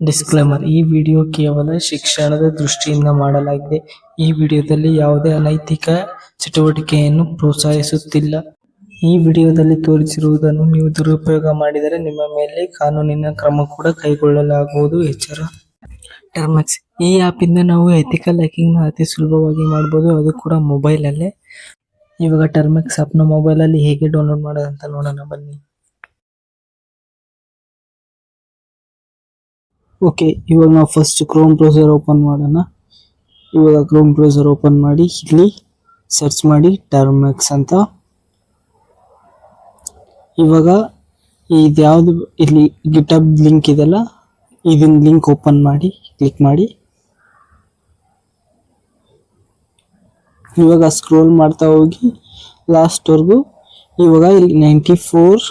Disclaimer ಈ video ಕೇವಲ ಶಿಕ್ಷಣದ ದೃಷ್ಟಿಯಿಂದ ಮಾಡಲಾಗಿದೆ. ಈ ವಿಡಿಯೋದಲ್ಲಿ ಯಾವುದೇ ಅನೈತಿಕ ಚಟುವಟಿಕೆಯನ್ನು ಪ್ರೋತ್ಸಾಹಿಸುತ್ತಿಲ್ಲ. ಈ ವಿಡಿಯೋದಲ್ಲಿ ತೋರಿಸಿರುವುದನ್ನು ನೀವು ದುರುಪಯೋಗ ಮಾಡಿದರೆ ನಿಮ್ಮ ಮೇಲೆ ಕಾನೂನಿನ ಕ್ರಮ ಕೂಡ ಕೈಗೊಳ್ಳಲಾಗುವುದು, ಎಚ್ಚರ. ಟರ್ಮಕ್ಸ್ ಈ ಆ್ಯಪಿಂದ ನಾವು ಎಥಿಕಲ್ ಹ್ಯಾಕಿಂಗ್ನ ಅತಿ ಸುಲಭವಾಗಿ ಮಾಡಬಹುದು ಅದು ಕೂಡ ಮೊಬೈಲ್ ಅಲ್ಲೇ. ಇವಾಗ ಟರ್ಮಕ್ಸ್ ಆ್ಯಪ್ನ ಮೊಬೈಲಲ್ಲಿ ಹೇಗೆ ಡೌನ್ಲೋಡ್ ಮಾಡೋದಂತ ನೋಡೋಣ, ಬನ್ನಿ. ಓಕೆ ಇವಾಗ ನಾವು ಫಸ್ಟ್ ಕ್ರೋಮ್ ಬ್ರೌಸರ್ ಓಪನ್ ಮಾಡೋಣ. ಇವಾಗ ಕ್ರೋಮ್ ಬ್ರೌಸರ್ ಓಪನ್ ಮಾಡಿ, ಇಲ್ಲಿ ಸರ್ಚ್ ಮಾಡಿ ಟರ್ಮೆಕ್ಸ್ ಅಂತ. ಇವಾಗ ಇದ್ಯಾವುದು ಇಲ್ಲಿ ಗಿಟಬ್ ಲಿಂಕ್ ಇದೆಲ್ಲ ಇದನ್ನ ಲಿಂಕ್ ಓಪನ್ ಮಾಡಿ ಕ್ಲಿಕ್ ಮಾಡಿ. ಇವಾಗ ಸ್ಕ್ರೋಲ್ ಮಾಡ್ತಾ ಹೋಗಿ ಲಾಸ್ಟ್ವರೆಗೂ ಇವಾಗ ಇಲ್ಲಿ ನೈಂಟಿ ಫೋರ್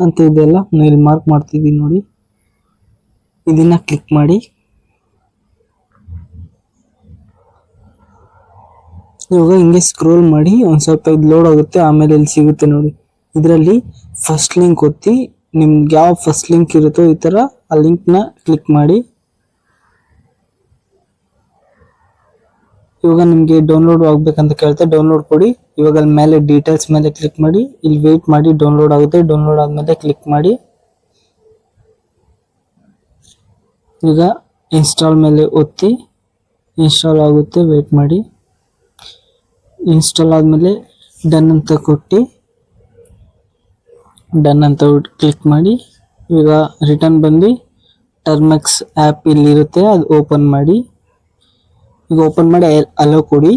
ಅಂತ ಇದೆಲ್ಲ ನಾನು ಇಲ್ಲಿ ಮಾರ್ಕ್ ಮಾಡ್ತಿದ್ದೀನಿ ನೋಡಿ. ಇದನ್ನ ಕ್ಲಿಕ್ ಮಾಡಿ. ಇವಾಗ ಹಿಂಗೆ ಸ್ಕ್ರೋಲ್ ಮಾಡಿ ಒಂದ್ ಸ್ವಲ್ಪ ಇದು ಲೋಡ್ ಆಗುತ್ತೆ, ಆಮೇಲೆ ಇಲ್ಲಿ ಸಿಗುತ್ತೆ ನೋಡಿ. ಇದರಲ್ಲಿ ಫಸ್ಟ್ ಲಿಂಕ್ ಒತ್ತಿ, ನಿಮ್ಗೆ ಯಾವ ಫಸ್ಟ್ ಲಿಂಕ್ ಇರುತ್ತೋ ಈ ತರ ಆ ಲಿಂಕ್ನ ಕ್ಲಿಕ್ ಮಾಡಿ. ಇವಾಗ ನಿಮ್ಗೆ ಡೌನ್ಲೋಡ್ ಆಗ್ಬೇಕಂತ ಕೇಳ್ತಾ ಡೌನ್ಲೋಡ್ ಕೊಡಿ. ಇವಾಗ ಅಲ್ಲಿ ಮೇಲೆ ಡೀಟೇಲ್ಸ್ ಮೇಲೆ ಕ್ಲಿಕ್ ಮಾಡಿ. ಇಲ್ಲಿ ವೇಟ್ ಮಾಡಿ ಡೌನ್ಲೋಡ್ ಆಗುತ್ತೆ. ಡೌನ್ಲೋಡ್ ಆದಮೇಲೆ ಕ್ಲಿಕ್ ಮಾಡಿ. ಈಗ ಇನ್ಸ್ಟಾಲ್ ಮೇಲೆ ಒತ್ತಿ ಇನ್ಸ್ಟಾಲ್ ಆಗುತ್ತೆ ವೇಟ್ ಮಾಡಿ. ಇನ್ಸ್ಟಾಲ್ ಆದಮೇಲೆ ಡನ್ ಅಂತ ಕೊಟ್ಟು ಡನ್ ಅಂತ ಕ್ಲಿಕ್ ಮಾಡಿ. ಈಗ ರಿಟರ್ನ್ ಬಂದು ಟರ್ಮೆಕ್ಸ್ ಆ್ಯಪ್ ಇಲ್ಲಿರುತ್ತೆ, ಅದು ಓಪನ್ ಮಾಡಿ. ಈಗ ಓಪನ್ ಮಾಡಿ ಅಲೋ ಕೊಡಿ.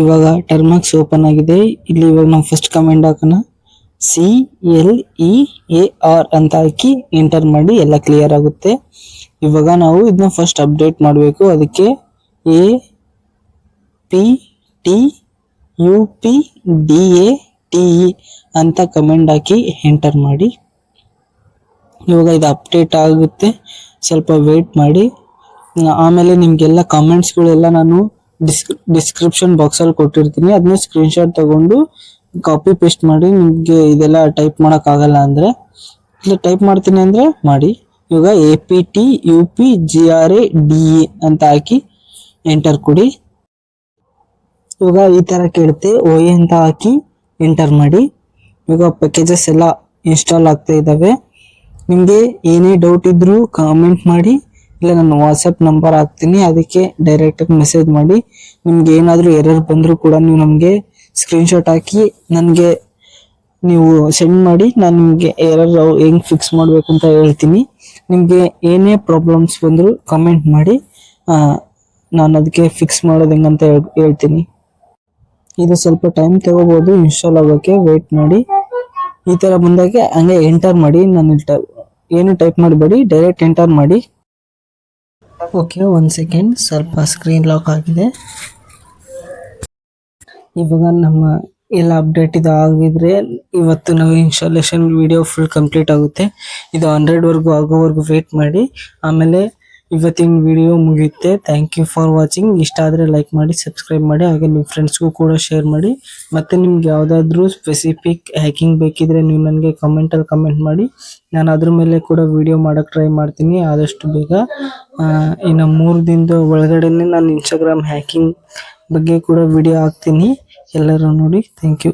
ಇವಾಗ ಟರ್ಮಾಕ್ಸ್ ಓಪನ್ ಆಗಿದೆ. ಇಲ್ಲಿ ಇವಾಗ ನಾವು ಫಸ್ಟ್ ಕಮೆಂಟ್ ಹಾಕೋಣ. C L E A R ಅಂತ ಹಾಕಿ ಎಂಟರ್ ಮಾಡಿ ಎಲ್ಲ ಕ್ಲಿಯರ್ ಆಗುತ್ತೆ. ಇವಾಗ ನಾವು ಇದನ್ನ ಫಸ್ಟ್ ಅಪ್ಡೇಟ್ ಮಾಡಬೇಕು. ಅದಕ್ಕೆ A P T U P D A T E ಅಂತ ಕಮೆಂಟ್ ಹಾಕಿ ಎಂಟರ್ ಮಾಡಿ. ಇವಾಗ ಇದು ಅಪ್ಡೇಟ್ ಆಗುತ್ತೆ. ಸ್ವಲ್ಪ ವೇಟ್ ಮಾಡಿ. ಆಮೇಲೆ ನಿಮಗೆಲ್ಲ ಕಮೆಂಟ್ಸ್ಗಳೆಲ್ಲ ನಾನು ಡಿಸ್ಕ್ ಡಿಸ್ಕ್ರಿಪ್ಷನ್ ಬಾಕ್ಸಲ್ಲಿ ಕೊಟ್ಟಿರ್ತೀನಿ. ಅದನ್ನ ಸ್ಕ್ರೀನ್ಶಾಟ್ ತಗೊಂಡು ಕಾಪಿ ಪೇಸ್ಟ್ ಮಾಡಿ ನಿಮಗೆ ಇದೆಲ್ಲ ಟೈಪ್ ಆಗಲ್ಲ ಅಂದರೆ, ಇಲ್ಲ ಟೈಪ್ ಮಾಡ್ತೀನಿ ಅಂದರೆ ಮಾಡಿ. ಇವಾಗ A P T U P G R A D E ಅಂತ ಹಾಕಿ ಎಂಟರ್ ಕೊಡಿ. ಇವಾಗ ಈ ಥರ ಕೇಳುತ್ತೆ ಓ ಎ ಅಂತ ಹಾಕಿ ಎಂಟರ್ ಮಾಡಿ. ಇವಾಗ ಪ್ಯಾಕೇಜಸ್ ಎಲ್ಲ ಇನ್ಸ್ಟಾಲ್ ಆಗ್ತಾ ಇದ್ದಾವೆ. ನಿಮಗೆ ಏನೇ ಡೌಟ್ ಇದ್ದರೂ ಕಾಮೆಂಟ್ ಮಾಡಿ, ಇಲ್ಲ ನಾನು ವಾಟ್ಸಪ್ ನಂಬರ್ ಹಾಕ್ತೀನಿ, ಅದಕ್ಕೆ ಡೈರೆಕ್ಟಾಗಿ ಮೆಸೇಜ್ ಮಾಡಿ. ನಿಮ್ಗೆ ಏನಾದರೂ ಎರರ್ ಬಂದರೂ ಕೂಡ ನೀವು ನಮ್ಗೆ ಸ್ಕ್ರೀನ್ಶಾಟ್ ಹಾಕಿ ನನಗೆ ನೀವು ಸೆಂಡ್ ಮಾಡಿ, ನಾನು ನಿಮಗೆ ಎರರ್ ಹೆಂಗೆ ಫಿಕ್ಸ್ ಮಾಡಬೇಕು ಅಂತ ಹೇಳ್ತೀನಿ. ನಿಮಗೆ ಏನೇ ಪ್ರಾಬ್ಲಮ್ಸ್ ಬಂದರೂ ಕಮೆಂಟ್ ಮಾಡಿ ನಾನು ಅದಕ್ಕೆ ಫಿಕ್ಸ್ ಮಾಡೋದು ಹೆಂಗಂತ ಹೇಳ್ತೀನಿ. ಇದು ಸ್ವಲ್ಪ ಟೈಮ್ ತಗೋಬೋದು ಇನ್ಸ್ಟಾಲ್ ಆಗೋಕ್ಕೆ ವೆಯ್ಟ್ ಮಾಡಿ. ಈ ಥರ ಬಂದಾಗೆ ಹಂಗೆ ಎಂಟರ್ ಮಾಡಿ, ನಾನು ಇಲ್ಲಿ ಏನು ಟೈಪ್ ಮಾಡಬೇಡಿ ಡೈರೆಕ್ಟ್ ಎಂಟರ್ ಮಾಡಿ. ಓಕೆ ಒಂದು ಸೆಕೆಂಡ್ ಸ್ವಲ್ಪ ಸ್ಕ್ರೀನ್ ಲಾಕ್ ಆಗಿದೆ. ಇವಾಗ ನಮ್ಮ ಎಲ್ಲ ಅಪ್ಡೇಟ್ ಇದು ಆಗಿದ್ರೆ ಇವತ್ತು ನಾವು ಇನ್ಸ್ಟಾಲೇಷನ್ ವಿಡಿಯೋ ಫುಲ್ ಕಂಪ್ಲೀಟ್ ಆಗುತ್ತೆ. ಇದು ಹಂಡ್ರೆಡ್ ವರ್ಗು ಆಗೋವರೆಗೂ ವೇಟ್ ಮಾಡಿ. ಆಮೇಲೆ ಇವತ್ತಿನ ವಿಡಿಯೋ ಮುಗಿಯುತ್ತೆ. ಥ್ಯಾಂಕ್ ಯು ಫಾರ್ ವಾಚಿಂಗ್ ಇಷ್ಟ ಆದರೆ ಲೈಕ್ ಮಾಡಿ ಸಬ್ಸ್ಕ್ರೈಬ್ ಮಾಡಿ, ಹಾಗೆ ನಿಮ್ಮ ಫ್ರೆಂಡ್ಸ್ಗೂ ಕೂಡ ಶೇರ್ ಮಾಡಿ. ಮತ್ತೆ ನಿಮ್ಗೆ ಯಾವುದಾದ್ರೂ ಸ್ಪೆಸಿಫಿಕ್ ಹ್ಯಾಕಿಂಗ್ ಬೇಕಿದ್ರೆ ನೀವು ನನಗೆ ಕಮೆಂಟಲ್ಲಿ ಕಮೆಂಟ್ ಮಾಡಿ. ನಾನು ಅದ್ರ ಮೇಲೆ ಕೂಡ ವಿಡಿಯೋ ಮಾಡೋಕ್ಕೆ ಟ್ರೈ ಮಾಡ್ತೀನಿ. ಆದಷ್ಟು ಬೇಗ ಇನ್ನು ಮೂರು ದಿನದ ಒಳಗಡೆ ನಾನು ಇನ್ಸ್ಟಾಗ್ರಾಮ್ ಹ್ಯಾಕಿಂಗ್ ಬಗ್ಗೆ ಕೂಡ ವಿಡಿಯೋ ಹಾಕ್ತೀನಿ. ಎಲ್ಲರೂ ನೋಡಿ. Thank you